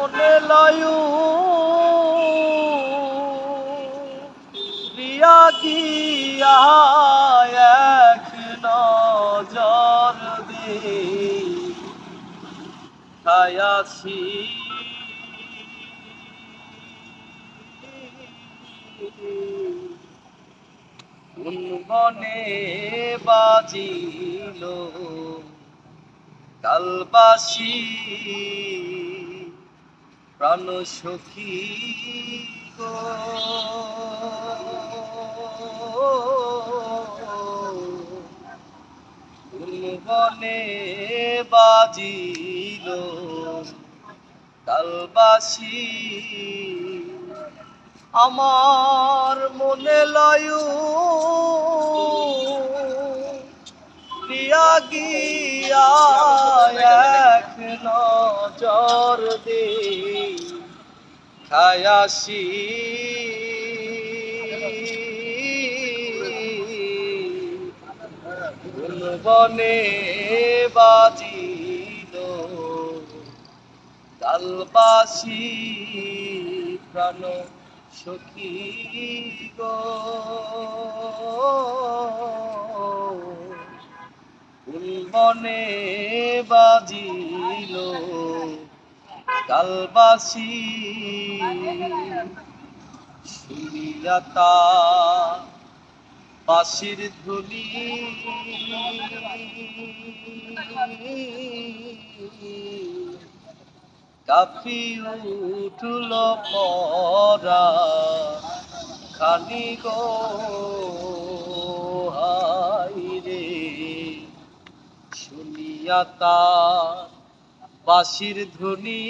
মনে লয়ু। প্রিয়া গিয়া এক নজর দে। খায়াছি বনে বাজিল। কালবাসী প্রাণ সখী গো বনে বাজিল কালবাসী আমার মনে লয়ু প্রিয়া গিয়া এক নজর দে খায়াসি বনে বাজিল কালবাসী প্রাণ সখী গো। ফুলবনে বাজিল। কালবাসী শুনিয়াতা বাসির ধুলি কাপি উঠল পরা খানি গো শুনিয়া তার বাসির ধ্বনি।